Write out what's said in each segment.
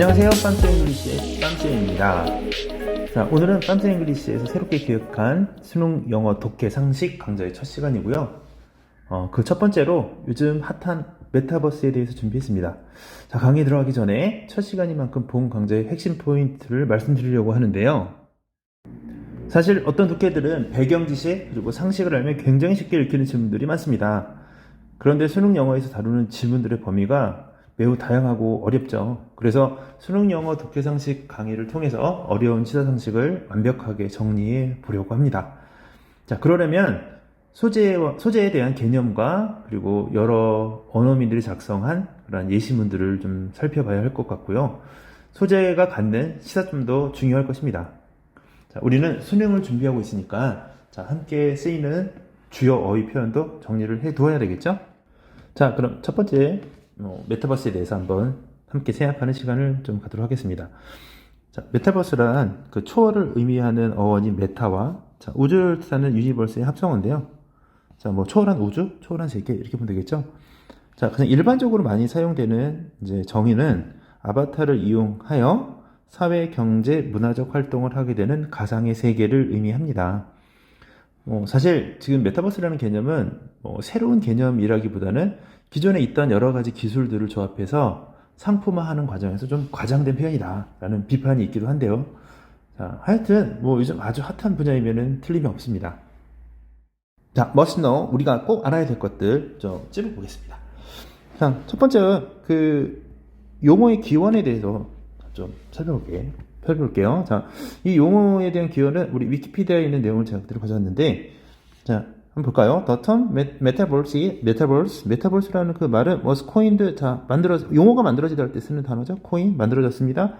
안녕하세요. 빰스 잉글리시의 빰스입니다. 자, 오늘은 빰스 잉글리시에서 새롭게 기획한 수능 영어 독해 상식 강좌의 첫 시간이고요. 어, 그 첫 번째로 요즘 핫한 메타버스에 대해서 준비했습니다. 자, 강의 들어가기 전에 첫 시간이만큼 본 강좌의 핵심 포인트를 말씀드리려고 하는데요. 사실 어떤 독해들은 배경 지식 그리고 상식을 알면 굉장히 쉽게 읽히는 질문들이 많습니다. 그런데 수능 영어에서 다루는 질문들의 범위가 매우 다양하고 어렵죠. 그래서 수능 영어 독해 상식 강의를 통해서 어려운 시사 상식을 완벽하게 정리해 보려고 합니다. 자, 그러려면 소재 소재에 대한 개념과 그리고 여러 언어민들이 작성한 그런 예시문들을 좀 살펴봐야 할 것 같고요. 소재가 갖는 시사점도 중요할 것입니다. 자, 우리는 수능을 준비하고 있으니까 자, 함께 쓰이는 주요 어휘 표현도 정리를 해 두어야 되겠죠? 자, 그럼 첫 번째 어, 메타버스에 대해서 한번 함께 생각하는 시간을 좀 갖도록 하겠습니다. 자, 메타버스란 그 초월을 의미하는 어원인 메타와 자, 우주를 뜻하는 유니버스의 합성어인데요. 자, 뭐 초월한 우주, 초월한 세계 이렇게 보면 되겠죠. 자, 그냥 일반적으로 많이 사용되는 이제 정의는 아바타를 이용하여 사회, 경제, 문화적 활동을 하게 되는 가상의 세계를 의미합니다. 어, 사실 지금 메타버스라는 개념은 뭐 새로운 개념이라기보다는 기존에 있던 여러 가지 기술들을 조합해서 상품화하는 과정에서 좀 과장된 표현이다라는 비판이 있기도 한데요. 자, 하여튼 뭐 요즘 아주 핫한 분야이면은 틀림이 없습니다. 자, know 우리가 꼭 알아야 될 것들 좀 찝어보겠습니다. 자, 첫 번째 그 용어의 기원에 대해서 좀 살펴볼게요. 살펴볼게요. 자, 이 용어에 대한 기원은 우리 위키피디아에 있는 내용을 제가 그대로 가져왔는데, 자, 한번 볼까요? The term metaverse, metaverse, metaverse라는 그 말은 was coined, 자, 만들어, 용어가 만들어지다 할때 쓰는 단어죠. coin, 만들어졌습니다.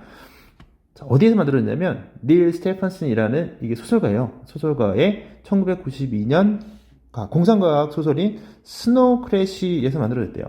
자, 어디에서 만들어졌냐면, 닐 스테판슨이라는 이게 소설가예요. 소설가의 1992년 공상과학 소설인 스노우 크래시에서 만들어졌대요.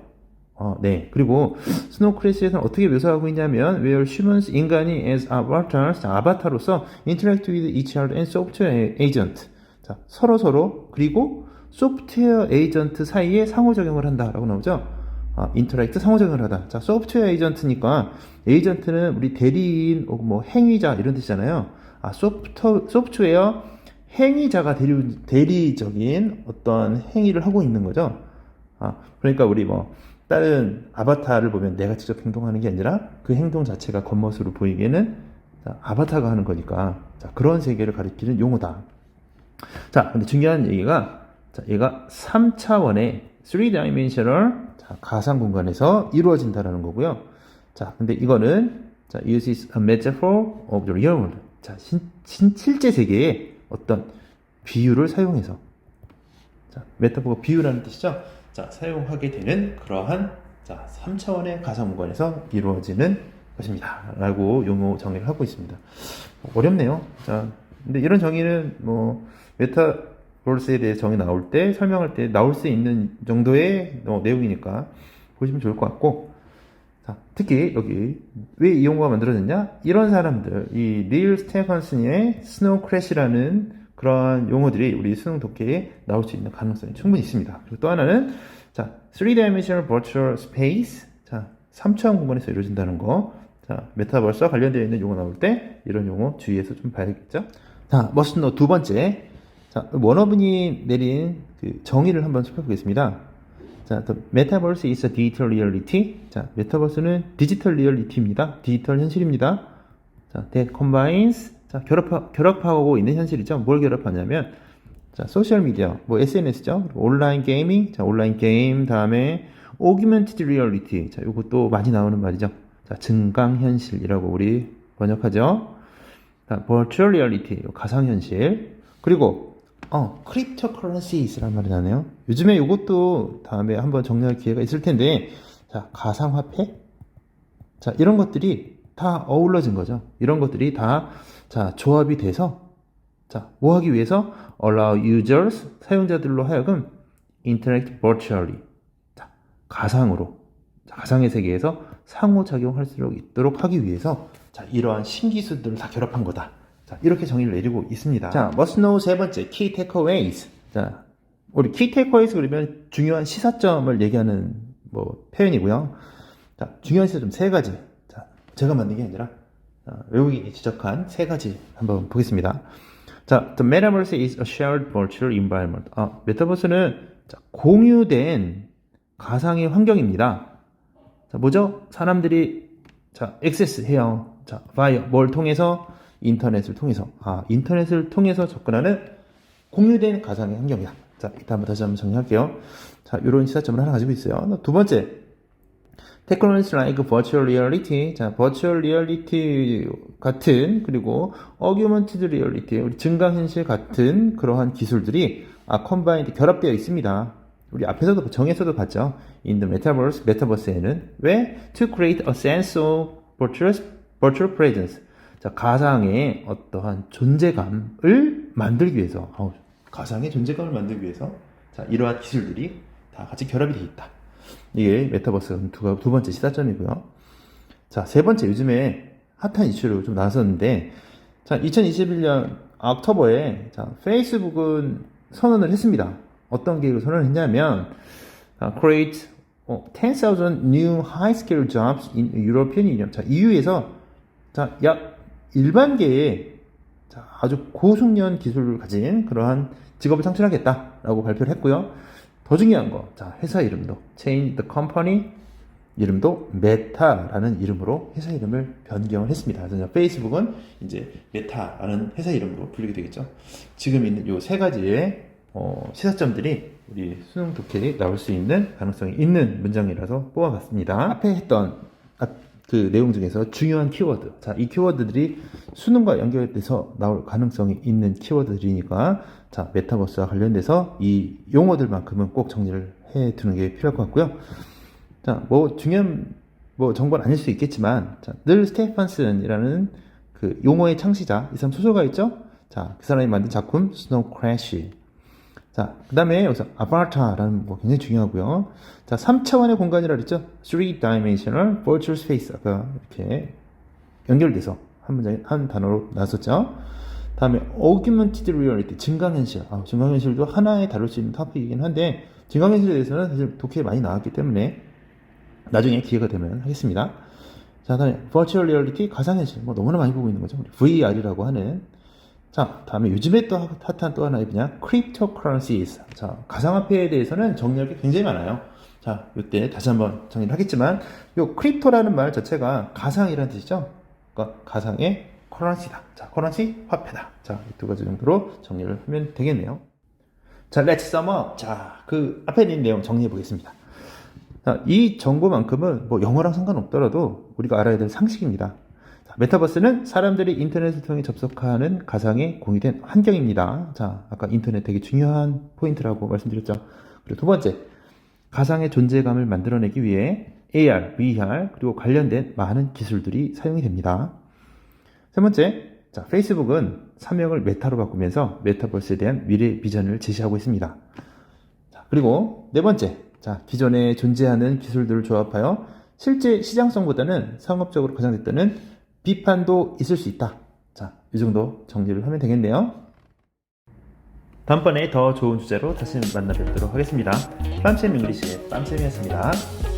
어, 네. 그리고 스노우 크래시에서는 어떻게 묘사하고 있냐면 where humans 인간이 as avatars 자, 아바타로서 interact with each other and software agent 자, 서로 서로 그리고 소프트웨어 에이전트 사이에 상호작용을 한다라고 나오죠. 아, 인터랙트 상호작용을 하다. 자, 소프트웨어 에이전트니까 에이전트는 우리 대리인 뭐 행위자 이런 뜻이잖아요. 아, 소프트 소프트웨어 행위자가 대리, 대리적인 어떤 행위를 하고 있는 거죠. 아, 그러니까 우리 뭐 다른 아바타를 보면 내가 직접 행동하는 게 아니라 그 행동 자체가 겉멋으로 보이기에는 자, 아바타가 하는 거니까 자, 그런 세계를 가리키는 용어다. 자, 근데 중요한 얘기가 자, 얘가 3차원의 3dimensional 자, 가상 공간에서 이루어진다라는 거고요. 자, 근데 이거는 자, uses a metaphor of the real world. 자, 신, 신, 실제 세계에 어떤 비유를 사용해서 자, 메타포가 비유라는 뜻이죠. 자, 사용하게 되는 그러한 자, 3차원의 가상 공간에서 이루어지는 것입니다. 라고 용어 정의를 하고 있습니다. 어렵네요. 자, 근데 이런 정의는 뭐 메타 버스에 대해 정의 나올 때 설명할 때 나올 수 있는 정도의 어, 내용이니까 보시면 좋을 것 같고 자, 특히 여기 왜 이 용어가 만들어졌냐? 이런 사람들 이 닐 스테판슨의 스노우 크래시라는 그러한 용어들이 우리 수능 독해에 나올 수 있는 가능성이 충분히 있습니다. 그리고 또 하나는 자, 3dimensional virtual space 자, 3차원 공간에서 이루어진다는 거. 자, 메타버스와 관련되어 있는 용어 나올 때 이런 용어 주의해서 좀 봐야겠죠? 자, 머신노 두 번째. 자, 원어분이 내린 그 정의를 한번 살펴보겠습니다. 자, the metaverse is a digital reality. 자, 메타버스는 디지털 리얼리티입니다. 디지털 현실입니다. 자, that combines 자, 결합하, 결합하고 있는 현실이죠. 뭘 결합하냐면 자, 소셜 미디어, 뭐 SNS죠. 온라인 게이밍, 자, 온라인 게임 다음에 augmented reality. 자, 요것도 많이 나오는 말이죠. 자, 증강 현실이라고 우리 번역하죠. 자, virtual reality, 가상 현실. 그리고 어, cryptocurrencies라는 말이 나네요. 요즘에 이것도 다음에 한번 정리할 기회가 있을 텐데, 자, 가상화폐? 자, 이런 것들이 다 어우러진 거죠. 이런 것들이 다, 자, 조합이 돼서, 자, 뭐 하기 위해서? allow users, 사용자들로 하여금 interact virtually. 자, 가상으로, 자, 가상의 세계에서 상호작용할 수 있도록 하기 위해서, 자, 이러한 신기술들을 다 결합한 거다. 자, 이렇게 정의를 내리고 있습니다. 자, must know 세 번째, key takeaways. 자, 우리 key takeaways 그러면 중요한 시사점을 얘기하는 뭐 표현이고요. 자, 중요한 시사점 세 가지. 자, 제가 만든 게 아니라 어, 외국인이 지적한 세 가지 한번 보겠습니다. 자, the metaverse is a shared virtual environment. 아, 메타버스는 자, 공유된 가상의 환경입니다. 자, 뭐죠? 사람들이 자, 액세스 해요. 자, via 뭘 통해서 인터넷을 통해서 아, 인터넷을 통해서 접근하는 공유된 가상의 환경이다. 자, 이따 다시 한번 정리할게요. 자, 이런 시사점을 하나 가지고 있어요. 두 번째, technologies like virtual reality, 자, virtual reality 같은 그리고 augmented reality, 우리 증강현실 같은 그러한 기술들이 아, combined 결합되어 있습니다. 우리 앞에서도 정에서도 봤죠. In the metaverse, 메타버스에는 왜 to create a sense of virtual virtual presence. 자, 가상의 어떠한 존재감을 만들기 위해서, 아우, 가상의 존재감을 만들기 위해서, 자, 이러한 기술들이 다 같이 결합이 되어 있다. 이게 메타버스 두, 두 번째 시사점이고요. 자, 세 번째, 요즘에 핫한 이슈로 좀 나왔었는데, 자, 2021년 옥토버에, 자, 페이스북은 선언을 했습니다. 어떤 계획을 선언했냐면, 자, create 어, 10,000 new high-skill jobs in European Union. 자, EU에서 자, 약 1만개의 자, 아주 고숙련 기술을 가진 그러한 직업을 창출하겠다라고 발표를 했고요. 더 중요한 거, 자, 회사 이름도 change the company 이름도 메타라는 이름으로 회사 이름을 변경을 했습니다. 그래서 페이스북은 이제 메타라는 회사 이름으로 불리게 되겠죠. 지금 있는 요 세 가지의 어, 시사점들이 우리 수능 독해에 나올 수 있는 가능성이 있는 문장이라서 뽑아봤습니다. 앞에 했던 앞- 그 내용 중에서 중요한 키워드. 자, 이 키워드들이 수능과 연결돼서 나올 가능성이 있는 키워드들이니까 자, 메타버스와 관련돼서 이 용어들만큼은 꼭 정리를 해 두는 게 필요할 것 같고요. 자, 뭐 중요한 뭐 정보는 아닐 수 있겠지만 자, 늘 스테판슨이라는 그 용어의 창시자, 이 사람 소설가 있죠? 자, 그 사람이 만든 작품 스노우 크래쉬. 자, 그 다음에 여기서 아바타라는 거 굉장히 중요하고요. 자, 3차원의 공간이라 그랬죠? 3-dimensional virtual space. 아까 이렇게 연결돼서 한 문장에, 한 단어로 나왔었죠? 다음에 augmented reality, 증강현실. 아, 증강현실도 하나에 다룰 수 있는 토픽이긴 한데, 증강현실에 대해서는 사실 독해에 많이 나왔기 때문에, 나중에 기회가 되면 하겠습니다. 자, 다음에 virtual reality, 가상현실. 뭐 너무나 많이 보고 있는 거죠. VR이라고 하는 자, 다음에 요즘에 또 핫한 또 하나의 분야, cryptocurrencies. 자, 가상화폐에 대해서는 정리할 게 굉장히 많아요. 자, 이때 다시 한번 정리를 하겠지만, 요 크립토라는 말 자체가 가상이라는 뜻이죠. 그러니까 가상의 커런시다. 자, 커런시 화폐다. 자, 이 두 가지 정도로 정리를 하면 되겠네요. 자, let's sum up. 자, 그 앞에 있는 내용 정리해 보겠습니다. 자, 이 정보만큼은 뭐 영어랑 상관없더라도 우리가 알아야 될 상식입니다. 자, 메타버스는 사람들이 인터넷을 통해 접속하는 가상의 공유된 환경입니다. 자, 아까 인터넷 되게 중요한 포인트라고 말씀드렸죠. 그리고 두 번째, 가상의 존재감을 만들어내기 위해 AR, VR, 그리고 관련된 많은 기술들이 사용이 됩니다. 세 번째, 자, 페이스북은 사명을 메타로 바꾸면서 메타버스에 대한 미래 비전을 제시하고 있습니다. 자, 그리고 네 번째, 자, 기존에 존재하는 기술들을 조합하여 실제 시장성보다는 상업적으로 가장 됐다는 비판도 있을 수 있다. 자, 이 정도 정리를 하면 되겠네요. 다음번에 더 좋은 주제로 다시 만나 뵙도록 하겠습니다. 빰쌤 잉글리시의 빰쌤이었습니다.